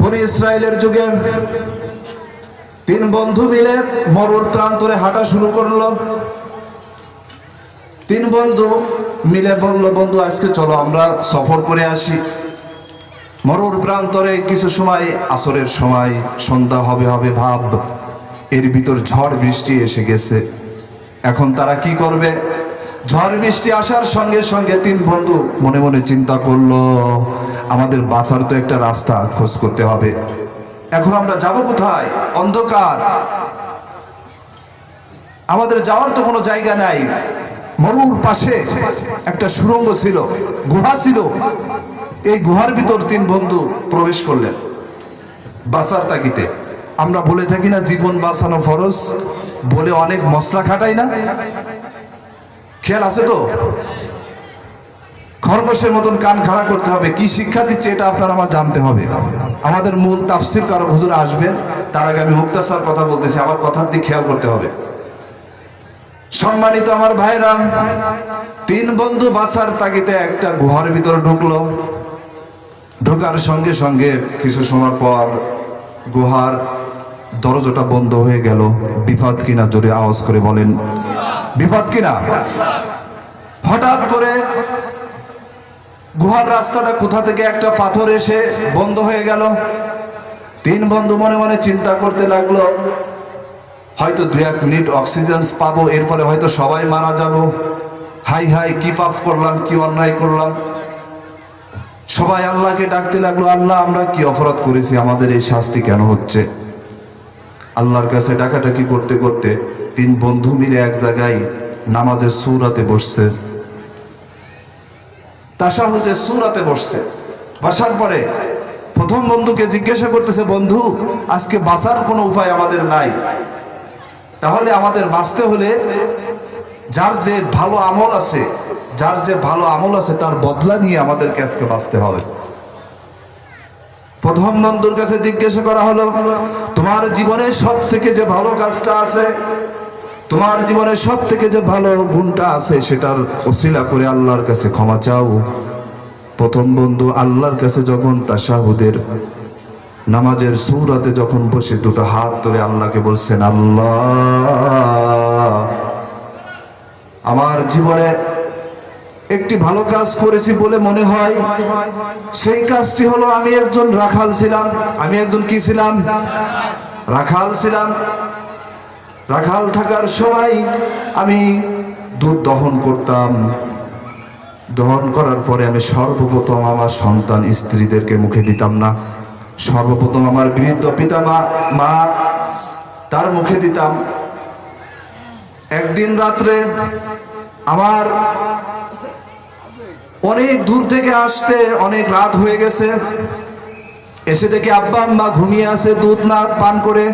বনি ইসরায়েলের যুগে তিন বন্ধু মিলে মরুর প্রান্তরে হাঁটা শুরু করল। তিন বন্ধু মিলে বলল, বন্ধু, আজকে চলো, আমরা সফর করে আসি। মরুর প্রান্তরে কিছু সময়, আসরের সময়, সন্ধ্যা হবে হবে ভাব। এর ভিতর ঝড় বৃষ্টি এসে গেছে। এখন তারা কি করবে? ঝড় বৃষ্টি আসার সঙ্গে সঙ্গে তিন বন্ধু মনে মনে চিন্তা করল, আমাদের বাঁচার তো একটা রাস্তা খোঁজ করতে হবে। এখন আমরা যাব কোথায়? অন্ধকার। আমাদের যাওয়ার তো কোনো জায়গা নাই। মরুর পাশে একটা সুরঙ্গ ছিল, গুহা ছিল। এই গুহার ভিতর তিন বন্ধু প্রবেশ করলেন। বাঁচার তাগিতে আমরা বলে থাকি না, জীবন বাঁচানো ফরজ। বলে অনেক মশলা খাটাই না। খেয়াল আছে তো? খরগোশের মতন কান খাড়া করতে হবে। কি শিক্ষা দিচ্ছে এটা আপনার আমার জানতে হবে। আমাদের মূল তাফসির কারও হুজুর আসবেন, তার আগে আমি মুক্তাসার কথা বলতেছি, আমার কথার দিক খেয়াল করতে হবে। সম্মানিত আমার ভাইরা, তিন বন্ধু বাসার তাগিতে একটা গুহার ভিতরে ঢুকলো। ঢোকার সঙ্গে সঙ্গে কিছু সময় পর গুহার দরজাটা বন্ধ হয়ে গেল। বিপদ কিনা জোরে আওয়াজ করে বলেন বিপদ কিনা? হঠাৎ করে গুহার রাস্তাটা কোথা থেকে একটা পাথর এসে বন্ধ হয়ে গেল। তিন বন্ধু মনে মনে চিন্তা করতে লাগল, হয়তো দু এক মিনিট অক্সিজেন পাবো, এরপরে হয়তো সবাই মারা যাব। হাই হাই, কি পাপ করলাম, কি অন্যায় করলাম। সবাই আল্লাহকে ডাকতে লাগল, আল্লাহ, আমরা কি অপরাধ করেছি? আমাদের এই শাস্তি কেন হচ্ছে? আল্লাহর কাছে ডাকাডাকি করতে করতে তিন বন্ধু মিলে এক জায়গায় নামাজের সুরাতে বসছে। তাসাহুদের সুরাতে বসছে। বসার পরে প্রথম বন্ধুকে জিজ্ঞাসা করতেছে, বন্ধু, আজকে বাঁচার কোনো উপায় আমাদের নাই। তাহলে আমাদের বাঁচতে হলে যার যে ভালো আমল আছে, যার যে ভালো আমল আছে, তার বদলা নিয়ে আমাদেরকে আজকে বাঁচতে হবে। প্রথম বন্ধুর কাছে জিজ্ঞাসা করা হলো, তোমার জীবনে সব থেকে যে ভালো কাজটা আছে তোমার জীবনে সব থেকে যে ভালো গুণটা আছে সেটার ওসিলা করে আল্লাহর কাছে ক্ষমা চাও। প্রথম বন্ধু আল্লাহর কাছে যখন তাশাহুদের নামাজের সুরাতে যখন বসে দুটো হাত ধরে আল্লাহকে বলছেন, আল্লাহ, আমার জীবনে একটি ভালো কাজ করেছি বলে মনে হয়। সেই কাজটি হলো আমি একজন রাখাল ছিলাম। আমি একজন কি ছিলাম? রাখাল ছিলাম। রাখাল থাকার সময় আমি দুধ দহন করতাম। দহন করার পরে আমি সর্বপ্রথম আমার সন্তান স্ত্রীদেরকে মুখে দিতাম না। সর্বপ্রথম আমার বৃদ্ধ পিতা মা মা তার মুখে দিতাম। একদিন রাত্রে আমার অনেক দূর থেকে আসতে অনেক রাত হয়ে গেছে। এসে দেখি আব্বা, আম্মা ঘুমিয়ে আছে, দুধ না পান করে।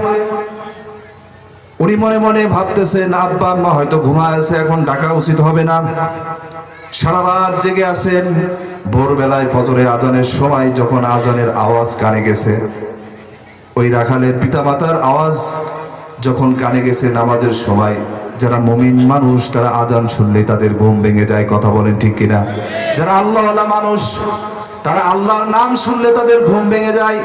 উনি মনে মনে ভাবতেছেন, আব্বা, আম্মা হয়তো ঘুমায় আছে, এখন ডাকা উচিত হবে না। সারা রাত জেগে আছেন। ভোরবেলায় ফজরে আজানের সময় যখন আজানের আওয়াজ কানে গেছে, ওই রাখালের পিতামাতার আওয়াজ যখন কানে গেছে নামাজের সময়, যারা মমিন মানুষ, তারা আজান শুনলে তাদের ঘুম ভেঙে যায়, কথা বলেন ঠিক কিনা? যারা আল্লাহ মানুষ, তারা আল্লাহর নাম শুনলে তাদের ঘুম ভেঙে যায়।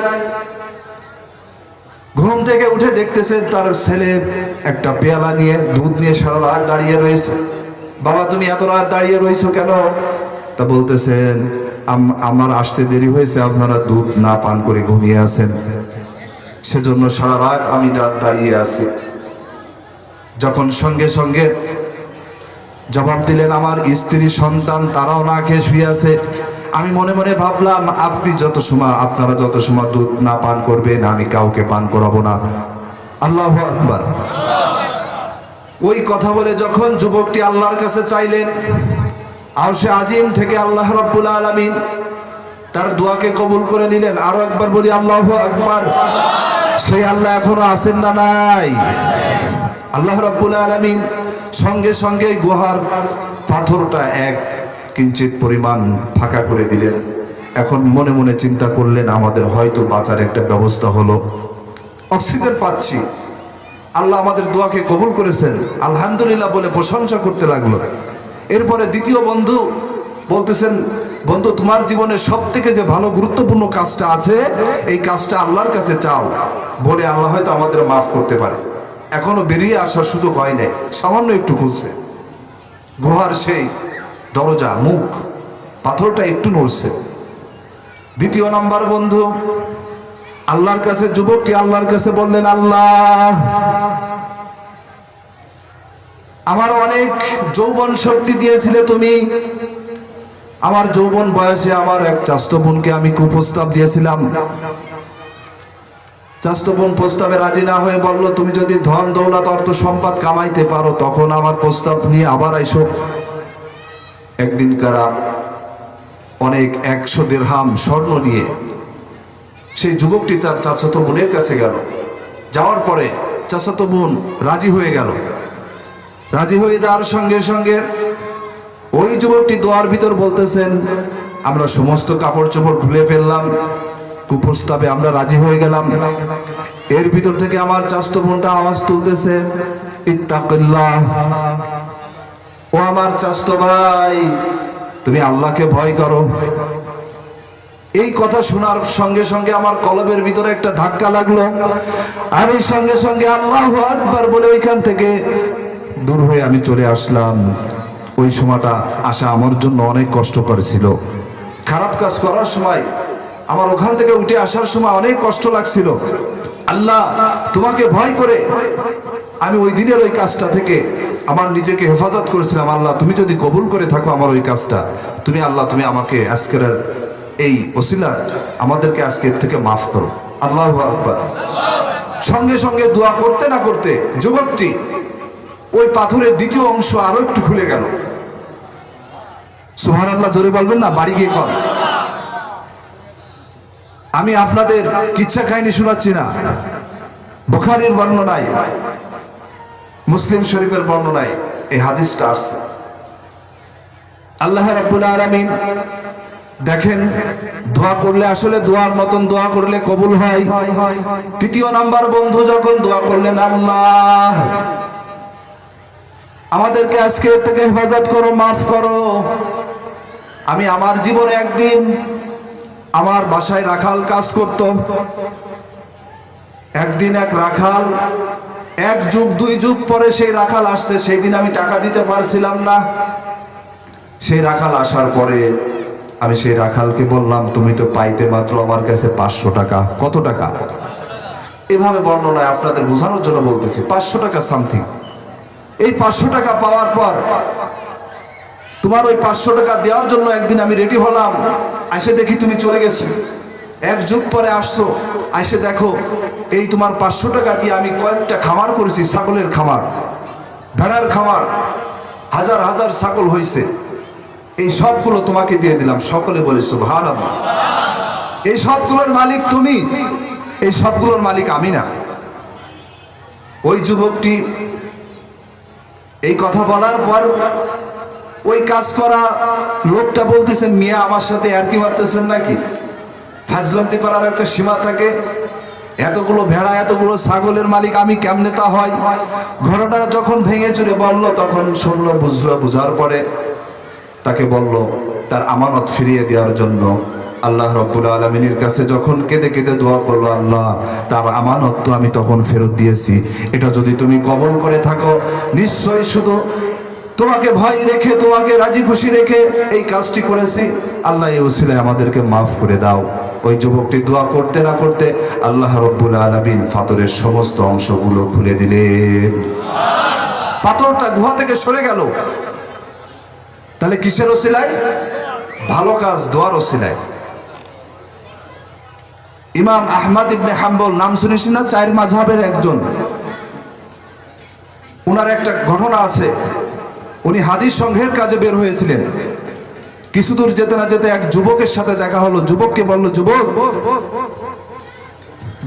ঘুম থেকে উঠে দেখতেছে তার ছেলে একটা পেয়ালা নিয়ে, দুধ নিয়ে সারা রাত দাঁড়িয়ে রয়েছে। বাবা, তুমি এত রাত দাঁড়িয়ে রয়েছো কেন? তা বলতেছেন আমার আসতে দেরি হয়েছে, আপনারা দুধ না পান করে ঘুমিয়ে আছেন। সেজন্য সারা রাত আমি রাত দাঁড়িয়ে আছি। যখন সঙ্গে সঙ্গে জবাব দিলেন, আমার স্ত্রী সন্তান তারাও না খেয়ে শুয়ে আছে। আমি মনে মনে ভাবলাম, আপনি যত সময়, আপনারা যত সময় দুধ না পান করবেন, আমি কাউকে পান করাবো না। আল্লাহ আকবার। ওই কথা বলে যখন যুবকটি আল্লাহর কাছে চাইলেন, আর সে আজিম থেকে আল্লাহ রব্বুল আলমিন তার দোয়াকে কবুল করে নিলেন। আরও একবার বলি, আল্লাহ আকবার। সেই আল্লাহ এখনও আসেন না নাই? আল্লাহ রব্বুল আলমিন সঙ্গে সঙ্গে গুহার পাথরটা এক কিঞ্চিত পরিমাণ ফাঁকা করে দিলেন। এখন মনে মনে চিন্তা করলেন, আমাদের হয়তো বাঁচার একটা ব্যবস্থা হলো। অক্সিজেন পাচ্ছি। আল্লাহ আমাদের দোয়াকে কবুল করেছেন। আলহামদুলিল্লাহ বলে প্রশংসা করতে লাগল। এরপরে দ্বিতীয় বন্ধু বলতেছেন, বন্ধু, তোমার জীবনে সব থেকে যে ভালো গুরুত্বপূর্ণ কাজটা আছে, এই কাজটা আল্লাহর কাছে চাও। বলে আল্লাহ হয়তো আমাদের মাফ করতে পারে। এখনও বেরিয়ে আসার সুযোগ হয় নাই। সামান্য একটু খুলছে গুহার সেই দরজা, মুখ, পাথরটা একটু নড়ছে। দ্বিতীয় নাম্বার বন্ধু, আল্লাহর কাছে, যুবকটি আল্লাহর কাছে বললেন, আল্লাহ, আমার অনেক যৌবন শক্তি দিয়েছিলে তুমি। আমার যৌবন বয়সে আমার এক চাস্ত বোনকে আমি কুপ্রস্তাব দিয়েছিলাম। চাস্ত বোন প্রস্তাবে রাজি না হয়ে বলল, তুমি যদি ধন, দৌলত, অর্থ সম্পদ কামাইতে পারো, তখন আমার প্রস্তাব নিয়ে আবার আইসো একদিন কারা অনেক একশো দেড়হাম স্বর্ণ নিয়ে সেই যুবকটি তার চাচাতো বোনের কাছে গেল। যাওয়ার পরে চাচাতো বোন রাজি হয়ে গেল। রাজি হয়ে যাওয়ার সঙ্গে সঙ্গে ওই যুবকটি দোয়ার ভিতর বলতেছেন, আমরা সমস্ত কাপড় চোপড় খুলে ফেললাম, কুপ্রস্তাবে আমরা রাজি হয়ে গেলাম। এর ভিতর থেকে আমার চাস্ত বোনটা আওয়াজ তুলতেছে, ইত্তাকিল্লাহ ও আমার চাস্ত ভাই, তুমি আল্লাহকে ভয় করো। এই কথা শোনার সঙ্গে সঙ্গে আমার কলবের ভিতরে একটা ধাক্কা লাগল। আমি সঙ্গে সঙ্গে আল্লাহ আকবার বলে ওইখান থেকে দূর হয়ে আমি চলে আসলাম। ওই সময়টা আসা আমার জন্য অনেক কষ্ট করেছিল খারাপ কাজ করার সময় আমার ওখান থেকে উঠে আসার সময় অনেক কষ্ট লাগছিল। আল্লাহ, তোমাকে ভয় করে আমি ওই দিনের ওই কাজটা থেকে আমার নিজেকে হেফাজত করেছিলাম, আল্লাহ, তুমি যদি কবুল করে থাকো আমার ওই কাজটা। তুমি আল্লাহ, তুমি আমাকে আজকের এই ওসিলা আমাদেরকে আজকে থেকে মাফ করো। আল্লাহ আকবার। সঙ্গে সঙ্গে দোয়া করতে না করতে যুবকটি ওই পাথরের দ্বিতীয় অংশ আরও একটু খুলে গেল। সুহান আল্লাহ জোরে বলবেন না? বাড়ি গিয়ে কর আমি আপনাদের কিচ্ছা কাহিনী শোনাচ্ছি না। বুখারির বর্ণনায় মুসলিম শরীফের বর্ণনায় এই হাদিসটা আসছে। আল্লাহ রাব্বুল আলামিন দেখেন, দোয়া করলে আসলে দোয়ার মতন দোয়া করলে কবুল হয়। তৃতীয় নাম্বার বন্ধু যখন দোয়া করলেন, আল্লাহ, আমাদেরকে আজকে থেকে হেফাজত করো, মাফ করো। আমি আমার জীবনে একদিন আমার বাসায় রাখাল কাজ করত। একদিন এক রাখাল এক যুগ, দুই যুগ পরে সেই রাখাল আসছে। সেই দিন আমি টাকা দিতে পারছিলাম না। সেই রাখাল আসার পরে আমি সেই রাখালকে বললাম, তুমি তো পাইতে মাত্র আমার কাছে পাঁচশো টাকা। কত টাকা? এভাবে বর্ণনায় আপনাদের বোঝানোর জন্য বলতেছি, পাঁচশো টাকা সামথিং। এই পাঁচশো টাকা পাওয়ার পর তোমার ওই পাঁচশো টাকা দেওয়ার জন্য একদিন আমি রেডি হলাম। এসে দেখি তুমি চলে গেছো। এক যুগ পরে আসছো এসে দেখো, এই তোমার পাঁচশো টাকা দিয়ে আমি কয়েকটা খামার করেছি, ছাগলের খামার, ভেড়ার খামার, হাজার হাজার ছাগল হয়েছে এই সবগুলো তোমাকে দিয়ে দিলাম, সকলে বলেছ ভালো এই সবগুলোর মালিক তুমি, এই সবগুলোর মালিক আমি না। ওই যুবকটি এই কথা বলার পর ওই কাজ করা লোকটা বলতেছে, মিয়া, আমার সাথে আর কি ভাবতেছেন নাকি? ফাজলামতি করার একটা সীমা থাকে। এতগুলো ভেড়া, এতগুলো ছাগলের মালিক, আমি কেমনে তা হয়? ঘোড়াটা যখন ভেঙে চুরে বলল, তখন শুনল, বুঝলো, বুঝার পরে তাকে বলল, তার আমানত ফিরিয়ে দেওয়ার জন্য আল্লাহ রব্বুল আলমিনের কাছে যখন কেঁদে কেঁদে দোয়া করল, আল্লাহ, তার আমানত তো আমি তখন ফেরত দিয়েছি। এটা যদি তুমি কবল করে থাকো নিশ্চয়ই শুধু তোমাকে ভয় রেখে, তোমাকে রাজি খুশি রেখে এই কাজটি করেছি। আল্লাহ এই ওসিলায় আমাদেরকে মাফ করে দাও। ওই যুবকটি দোয়া করতে না করতে আল্লাহ রব্বুল আলমিন ফাতরের সমস্ত অংশগুলো খুলে দিলেন। পাথরটা গুহা থেকে সরে গেল। তাহলে কিসের ওসিলায়? ভালো কাজ, দোয়ার ওসিলায়। ইমাম আহমদ ইবনে হাম্বল, নাম শুনেছি না? চায়ের মাঝহাবের একজন। ওনার একটা ঘটনা আছে। উনি হাদিস সংঘের কাজে বের হয়েছিলেন। কিছু দূর যেতে না যেতে এক যুবকের সাথে দেখা হলো। যুবককে বলল, যুবক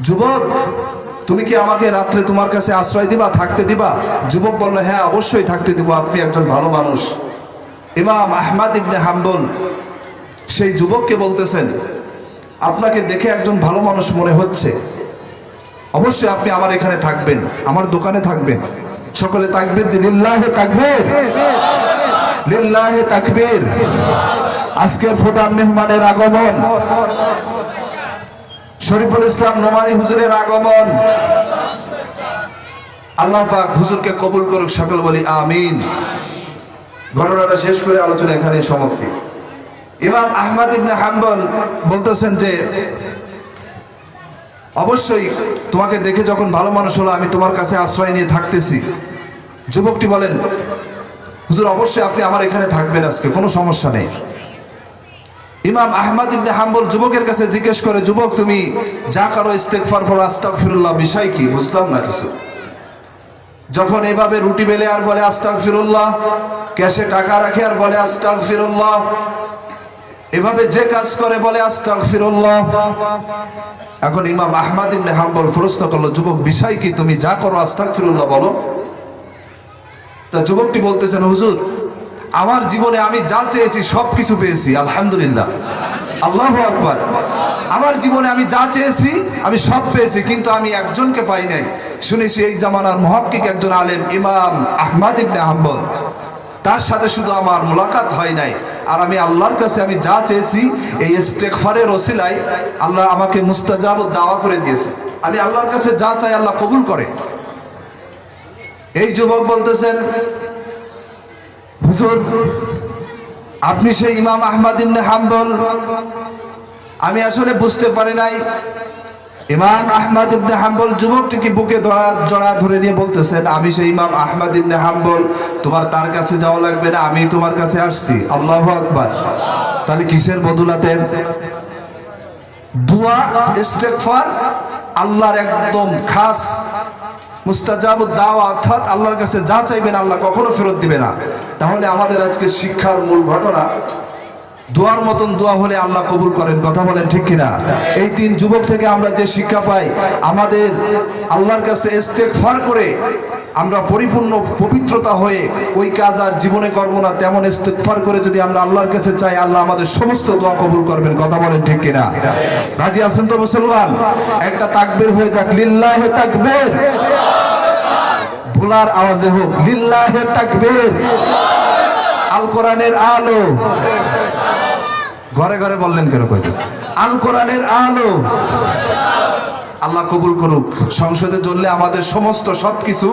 যুবক, তুমি কি আমাকে রাত্রে তোমার কাছে আশ্রয় দিবা, থাকতে দিবা? যুবক বলল হ্যাঁ অবশ্যই থাকতে দিব, আপনি একজন ভালো মানুষ। ইমাম আহমাদ ইবনে হাম্বল সেই যুবককে বলতেছেন, আপনাকে দেখে একজন ভালো মানুষ মনে হচ্ছে। অবশ্যই আপনি আমার এখানে থাকবেন, আমার দোকানে থাকবেন। সকলে তাকবীর দিন লিল্লাহে তাকবীর। লিল্লাহে তাকবীর। আজকের প্রধান মেহমানের আগমন। শরীফুল ইসলাম নোমানি হুজুরের আগমন। আল্লাহ পাক হুজুরকে কবুল করুক, সকল বলি আমিন। ঘটনাটা শেষ করে আলোচনা এখানে সমাপ্তি। ইমাম আহমদ ইবনে হাম্বল বলতেছেন যে, অবশ্যই তোমাকে দেখে যখন ভালো মানুষ হলো, আমি তোমার কাছে আশ্রয় নিয়ে থাকতেছি। যুবকটি বলেন হুজুর, অবশ্যই আপনি আমার এখানে থাকবেন আজকে, কোনো সমস্যা নেই। ইমাম আহমদ ইবনে হাম্বল যুবকের কাছে জিজ্ঞেস করে, যুবক, তুমি যা করো ইস্তেগফার করো আস্তাগফিরুল্লাহ, বিষয় কি? বুঝলাম না কিছু। যখন এভাবে রুটি বেলে আর বলে, আস্তাগফিরুল্লাহ, ক্যাশে টাকা রাখে আর বলে, আস্তাগফিরুল্লাহ, এভাবে যে কাজ করে বলে, আস্তাগফিরুল্লাহ, এখন ইমাম আহমদ ইবনে হাম্বল প্রশ্ন করল, যুবক, বিষয় কি? তুমি যা করো, আস্তাগফিরুল্লাহ বলো। তা যুবকটি বলতেছেন, হুজুর, আমার জীবনে আমি যা চেয়েছি সব কিছু পেয়েছি, আলহামদুলিল্লাহ। আল্লাহ আকবার। আমার জীবনে আমি যা চেয়েছি, আমি সব পেয়েছি, কিন্তু আমি একজনকে পাই নাই। শুনেছি এই জামানার মহাক্কিক একজন আলেম, ইমাম আহমাদ ইবনে হাম্বল। তার সাথে শুধু আমার মোলাকাত হয় নাই। আর আমি আল্লাহর কাছে আমি যা চেয়েছি, এই ইস্তেগফারের ওসিলায় আল্লাহ আমাকে মুস্তাজাব দাওয়া করে দিয়েছে। আমি আল্লাহর কাছে যা চাই আল্লাহ কবুল করে। এই যুবক বলতেছেন, হুজুর, আপনি সেই ইমাম আহমদ ইবনে হাম্বল? আমি আসলে বুঝতে পারি নাই। ইমাম আহমদ ইবনে হাম্বল যুবকটিকে বুকে ধরা, জড়া ধরে নিয়ে বলতেছেন, আমি সেই ইমাম আহমদ ইবনে হাম্বল, তোমার তার কাছে যাওয়া লাগবে না, আমি তোমার কাছে আসছি। আল্লাহ আকবার। তাহলে কিসের বদলাতে? দোয়া, ইস্তেগফার, আল্লাহর একদম খাস মুস্তাজাব দাওয়া অর্থাৎ আল্লাহর কাছে যা চাইবেন আল্লাহ কখনো ফেরত দিবে না। তাহলে আমাদের আজকে শিক্ষার মূল ঘটনা, দোয়ার মতন দোয়া হলে আল্লাহ কবুল করেন, কথা বলেন ঠিক কিনা? এই তিন যুবক থেকে আমরা যে শিক্ষা পাই, আমাদের আল্লাহর কাছে ইস্তেকফার করে আমরা পরিপূর্ণ পবিত্রতা হয়ে ওই কাজ আর জীবনে করব না, তেমন ইস্তেগফার করে যদি আমরা আল্লাহর কাছে চাই, আল্লাহ আমাদের সমস্ত দোয়া কবুল করবেন, কথা বলেন ঠিক কিনা? রাজি আছেন তো মুসলমান? একটা তাকবীর হয়ে যাক, লিল্লাহে তাকবীর। ভোলার আওয়াজে হোক, লিল্লাহে তাকবীর। আল কোরআনের আলো। ঘরে ঘরে বললেন কেন কইতে? আল কোরআনের আলো। আল্লাহ কবুল করুক। সংসদে চললে আমাদের সমস্ত সবকিছু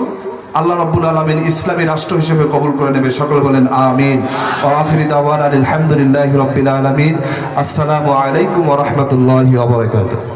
আল্লাহ রাব্বুল আলামিন ইসলামী রাষ্ট্র হিসেবে কবুল করে নেবে। সকল বলেন আমিন। ওয়া আখিরি দাওয়ানা আলহামদুলিল্লাহি রাব্বিল আলামিন। আসসালামু আলাইকুম ওয়া রাহমাতুল্লাহি ওয়া বারাকাতুহু।